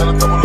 Salgamos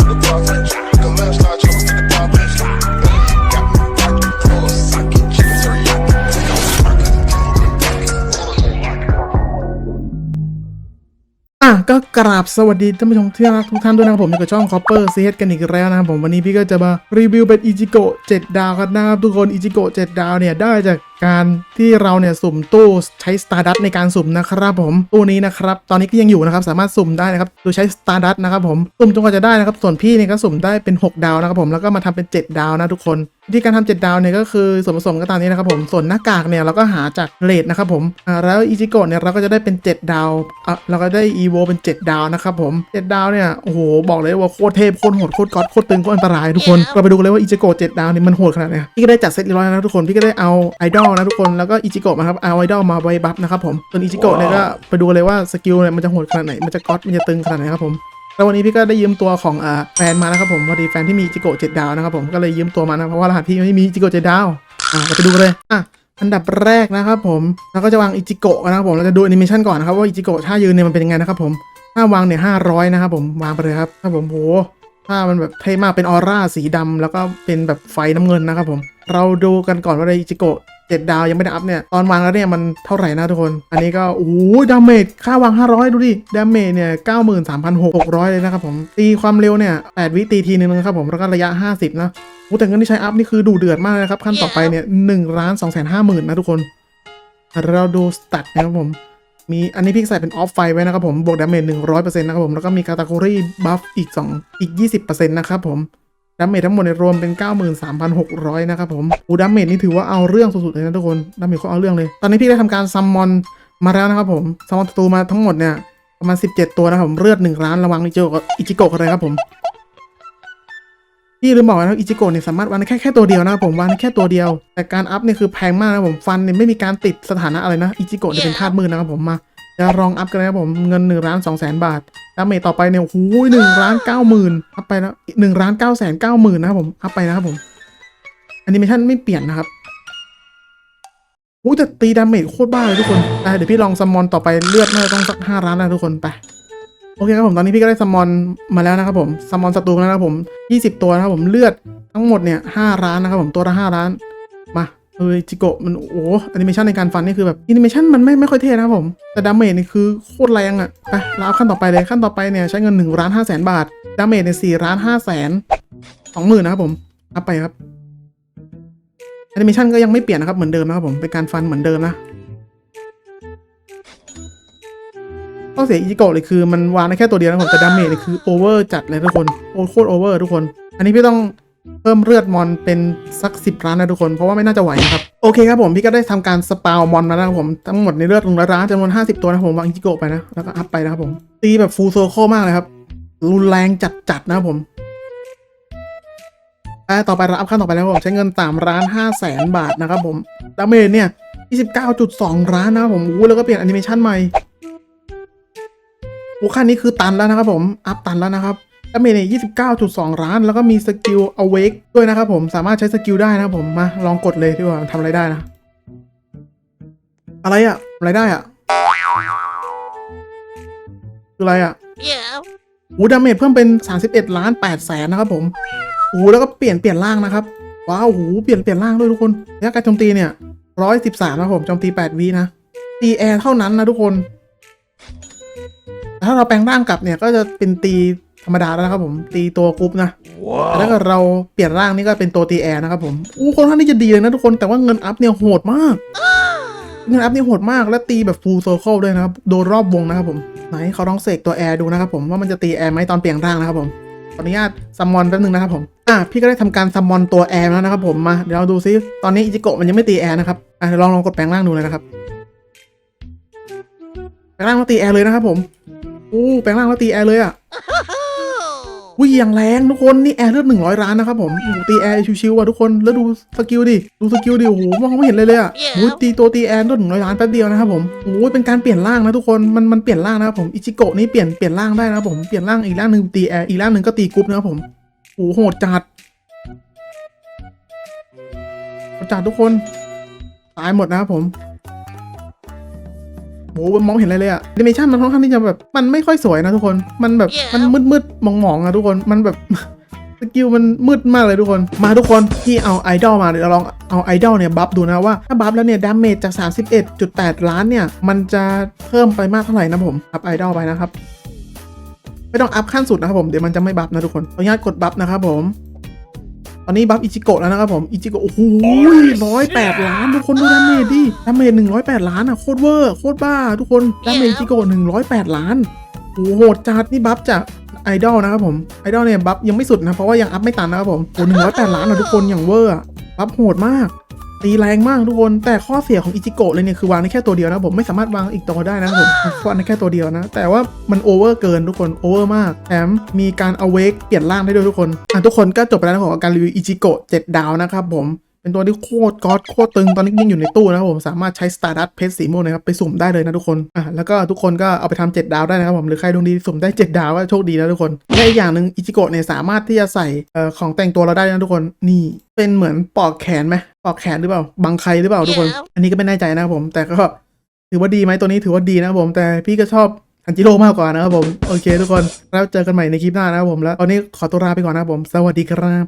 อะก็กราบสวัสดีท่านผู้ชมที่รักทุกท่านด้วยนะครับผมอยู่กับช่อง Copper c h กันอีกแล้วนะครับผมวันนี้พี่ก็จะมารีวิวเป็นอิจิโกะ7ดาวกันนะครับทุกคนอิจิโกะ7ดาวเนี่ยได้จากการที่เราเนี่ยสุ่มตู้ใช้ Stardust ในการสุ่มนะครับผมตู้นี้นะครับตอนนี้ก็ยังอยู่นะครับสามารถสุ่มได้นะครับโดยใช้ Stardust นะครับผมสุ่มจนกว่าจะได้นะครับส่วนพี่เนี่ยก็สุ่มได้เป็น 6 ดาวนะครับผมแล้วก็มาทำเป็น 7 ดาวนะทุกคน วิธีการทำเจ็ดดาวเนี่ยก็คือส่วนผสมก็ตามนี้นะครับผมส่วนหน้ากากเนี่ยเราก็หาจากเลดนะครับผมแล้วอิจิโกะเนี่ยเราก็จะได้เป็น 7 ดาวอะเราก็ได้อีโวเป็น 7 ดาวนะครับผม7ดาวเนี่ยโอ้โหบอกเลยว่าโคตรเทพโคตรโหดโคตรก๊อตโคตรตึงโคตรอันตรายทุกคนเราไปดูกันเลยว่าอิจิโกะ7ดาวเนี่ยมันโหดขนาดไหนพี่ก็ได้จัดเซตเรียบร้อยแล้วนะทุกคนพี่ก็ได้เอาไอดอลนะทุกคนแล้วก็อิจิโกะมาครับเอาไอดอลมาไวบัฟนะครับผมส่วนอิจิโกะเนี่ยก็ไปดูเลยว่าสกิลเนี่ยมันจะโหดขนาดไหนมันจะก๊อตมันจะตึงขนาดไหนครับผม แล้ววันนี้พี่ก็ได้ยืมตัวของอ่าแฟนมานะครับผมพอดีแฟนที่มีจิโกะเจ็ดดาวนะครับผมก็เลยยืมตัวมานะเพราะว่ารหัสพี่ไม่มีจิโกะเจ็ดดาวอ่าเราไปดูกันเลยอะอันดับแรกนะครับผมเราก็จะวางอิจิโกะนะครับผมเราจะดูแอนิเมชันก่อนนะครับว่าอิจิโกะท่ายืนเนี่ยมันเป็นยังไงนะครับผมถ้าวางเนี่ยห้าร้อยนะครับผมวางไปเลยครับครับผมโหถ้ามันแบบเท่มากเป็นออร่าสีดำแล้วก็เป็นแบบไฟน้ำเงินนะครับผมเราดูกันก่อนว่าในอิจิโกะ เจ็ดดาวยังไม่ได้อัพเนี่ย ตอนวางแล้วเนี่ยมันเท่าไหร่นะทุกคน อันนี้ก็ โอ้โหดาเมจค่าวาง 500 ดูดิ ดาเมจเนี่ย 93,600 เลยนะครับผม ตีความเร็วเนี่ย 8 วิตีทีนึงนะครับผม แล้วก็ระยะ 50 นะโอ้แต่เงินที่ใช้อัพนี่คือดูเดือดมากนะครับ ขั้นต่อไปเนี่ย1ล้าน2 5 0 0 0 0นะทุกคน เราดูสตัตนะครับผม มีอันนี้พี่ใส่เป็นออฟไฟไว้นะครับผม บวกดาเมจ100%นะครับผม แล้วก็มีคาตาโกรีบัฟอีก 2 อีก 20%นะครับผม ดาเมจทั้งหมดในรวมเป็น 93,600 นะครับผมอูดาเมจนี่ถือว่าเอาเรื่องสุดๆเลยนะทุกคนดาเมจเขาเอาเรื่องเลย ตอนนี้พี่ได้ทำการซัมมอนมาแล้วนะครับผมซัมมอนศัตรูมาทั้งหมดเนี่ยประมาณ 17 ตัวนะครับผมเลือด1ล้านระวังอิจิโกะอิจิโกะกันเลยครับผมพี่ลืมบอกนะอิจิโกะเนี่ยสามารถวางได้แค่แค่ตัวเดียวนะครับผมวางได้แค่ตัวเดียว แต่การอัพเนี่ยคือแพงมากนะครับผมฟันเนี่ยไม่มีการติดสถานะอะไรนะอิจิโกะเนี่ยเป็นธาตุมืดนะครับผมมาจะลองอัพกันนะครับผมเงิน1ล้าน2แสนบาท ดาเมจต่อไปเนี่ยโอ้โหนึ่งล้านเก้าหมื่นอัพไปแล้วหนึ่งล้านเก้าแสนเก้าหมื่นนะครับผมอัพไปนะครับผมแอนิเมชันไม่เปลี่ยนนะครับโอ้แต่ตีดาเมจโคตรบ้าเลยทุกคนไปเดี๋ยวพี่ลองซัมมอนต่อไปเลือดน่าจะต้องสักห้าล้านนะทุกคนไปโอเคครับผมตอนนี้พี่ก็ได้ซัมมอนมาแล้วนะครับผมซัมมอนศัตรูแล้วนะครับผมยี่สิบตัวนะครับผมเลือดทั้งหมดเนี่ยห้าล้านนะครับผมตัวละห้าล้าน เออจิโกะมันโอ้แอนิเมชันในการฟันนี่คือแบบแอนิเมชันมันไม่ไม่ค่อยเท่นะผม แต่ดาเมจนี่คือโคตรแรงอะ่ะไปเราเอาขั้นต่อไปเลยขั้นต่อไปเนี่ยใช้เงิน1นึ่งล้านห้าแสนบาท ดาเมจในสี่ล้านห้าแสนสองหมื่นนะครับผมอัพไปครับแอนิเมชันก็ยังไม่เปลี่ยนนะครับเหมือนเดิมนะครับผมเป็นการฟันเหมือนเดิมนะข้อเสียอิจิโกะเลยคือมันวางได้แค่ตัวเดียวนะผมแต่ดาเมจนี่คือโอเวอร์จัดเลยทุกคนโอโคตรโอเวอร์ทุกคน อันนี้พี่ต้อง พิ่มเลือดมอนเป็นสักสิบล้านนะทุกคน เพราะว่าไม่น่าจะไหวนะครับ โอเคครับผมพี่ก็ได้ทำการสปาวมอนมาแล้วผมทั้งหมดในเลือดลงร้านจำนวน 50 ตัวนะผมวางอิจิโกะไปนะ แล้วก็อัพไปนะครับผม ตีแบบฟูลโซโคมากเลยครับ รุนแรงจัดๆนะครับผมอ่าต่อไปเราอัพขั้นต่อไปแล้วผมใช้เงิน3ล้าน5แสนบาทนะครับผมดาเมจเนี่ย29.2ล้านนะครับผมอู้แล้วก็เปลี่ยนแอนิเมชันใหม่โอ้ขั้นนี้คือตันแล้วนะครับผมอัพตันแล้วนะครับ ดาเมจเนี่ย29.2 ล้าน แล้วก็มีสกิล awake ด้วยนะครับผมสามารถใช้สกิลได้นะครับผมมาลองกดเลยดีกว่ามันทำอะไรได้นะ อะไรอะอะไรได้อะคืออะไรอะ Yeah. โอ้ดาเมจเพิ่มเป็น 31 ล้าน8แสนนะครับผมโอ้แล้วก็เปลี่ยนเปลี่ยนร่างนะครับว้าวโอ้เปลี่ยนเปลี่ยนร่างด้วยทุกคนระยะการโจมตีเนี่ย113นะครับผมโจมตี8วินะตีแอร์เท่านั้นนะทุกคนแต่ถ้าเราแปลงร่างกลับเนี่ยก็จะเป็นตี ธรรมดาแล้วนะครับผมตีตัวกรุ๊ปนะแต่ถ้าเกิดเราเปลี่ยนร่างนี่ก็เป็นตัวตีแอร์นะครับผมอู้คนท่างนี้จะดีเลยนะทุกคนแต่ว่าเงินอัพเนี่ยโหดมาก เงินอัพเนี่ยโหดมากและตีแบบฟูลโซเคิลด้วยนะครับโดนรอบวงนะครับผมไหนเขาลองเสกตัวแอร์ดูนะครับผมว่ามันจะตีแอร์ไหมตอนเปลี่ยนร่างนะครับผมขออนุญาตซัมมอนแป๊บนึงนะครับผม อะพี่ก็ได้ทำการซัมมอนตัวแอร์แล้วนะครับผมมาเดี๋ยวเราดูซิตอนนี้อิจิโกะมันยังไม่ตีแอร์นะครับอะเดี๋ยวลองลองกดแปลงร่างดูเลยนะครับแปลงร่างแล้วตีแอร์เลยนะครับผมอู้แปลงร่างแล้วตีแอร์เลยอะ Oh. วิ่งอย่างแรงทุกคนนี่แอร์เลือดหนึ่งร้อยล้านนะครับผมโอ้โหตีแอร์ชิวๆอะทุกคนแล้วดูสกิลดิดูสกิลดิโอ้โหมองไม่เห็นเลยเลยอะ Yeah. โอ้ยตีตัวตีแอร์เลือดหนึ่งร้อยล้านแป๊บเดียวนะครับผมโอ้ยเป็นการเปลี่ยนร่างนะทุกคนมันมันเปลี่ยนร่างนะครับผมอิจิโกะนี่เปลี่ยนเปลี่ยนร่างได้นะครับผมเปลี่ยนร่างอีกร่างหนึ่งตีแอร์อีกร่างหนึ่งก็ตีกรุ๊ปนะครับผมโอ้โหโหดจัดโหดจัดทุกคนตายหมดนะครับผม โหมองเห็นอะไรเลยอะแอนิเมชันมันค่อนข้างที่จะแบบมันไม่ค่อยสวยนะทุกคนมันแบบมันมืดมืดๆมองมองๆอะทุกคนมันแบบสกิลมันมืดมากเลยทุกคน มาทุกคนที่เอาไอดอลมาเดี๋ยวเราลองเอาไอดอลเนี่ยบัฟดูนะว่าถ้าบัฟแล้วเนี่ยดาเมจจาก 31.8 ล้านเนี่ย มันจะเพิ่มไปมากเท่าไหร่นะผมอัพไอดอลไปนะครับ ไม่ต้องอัพขั้นสุดนะครับผม เดี๋ยวมันจะไม่บัฟนะทุกคนขออนุญาตกดบัฟนะครับผม ตอนนี้บัฟอิจิโกะแล้วนะครับผม อิจิโกะโอ้โหร้อยแปดล้านทุกคนดูดาเมจดิดาเมจหนึ่งร้อยแปดล้านอะโคตรเวอร์โคตรบ้า ทุกคนดาเมจอิจิโกะหนึ่งร้อยแปดล้านโอ้โหโหดจัดนี่บัฟจากไอดอลนะครับผมไอดอลเนี่ยบัฟยังไม่สุดนะเพราะว่ายังอัพไม่ตันนะครับผมโอ้หนึ่งร้อยแปดล้านอะทุกคนอย่างเวอร์อะบัฟโหดมาก ตีแรงมากทุกคน แต่ข้อเสียของอิจิโกะเลยเนี่ยคือวางได้แค่ตัวเดียวนะผมไม่สามารถวางอีกตัวได้นะผมวางได้แค่ตัวเดียวนะ แต่ว่ามันโอเวอร์เกินทุกคนโอเวอร์มากแถมมีการเอาเวกเปลี่ยนร่างได้ด้วยทุกคนอะทุกคนก็จบไปแล้วนะครับกับการรีวิวอิจิโกะ7ดาวนะครับผม เป็นตัวที่โคตรก๊อตโคตรตึงตอนนี้ยังอยู่ในตู้นะครับผมสามารถใช้สตาร์ดัตเพชรสีม่วงนะครับไปสุ่มได้เลยนะทุกคนอะแล้วก็ทุกคนก็เอาไปทำ7ดาวได้นะครับผมหรือใครดวงดีสุ่มได้ 7 ดาวก็โชคดีนะทุกคนและอีกอย่างหนึ่งอิจิโกะเนี่ยสามารถที่จะใส่เอ่อของแต่งตัวเราได้นะทุกคนนี่เป็นเหมือนปลอกแขนไหมปลอกแขนหรือเปล่าบังใครหรือเปล่าทุกคน อันนี้ก็ไม่แน่ใจนะครับผม แต่ก็ถือว่าดีไหมตัวนี้ถือว่าดีนะครับผมแต่พี่ก็ชอบทันจิโร่มากกว่านะครับผม โอเคทุกคน แล้วเจอกันใหม่ในคลิปหน้านะครับผมแล้วตอนนี้ขอตัวลาไปก่อนนะครับผม สวัสดีครับ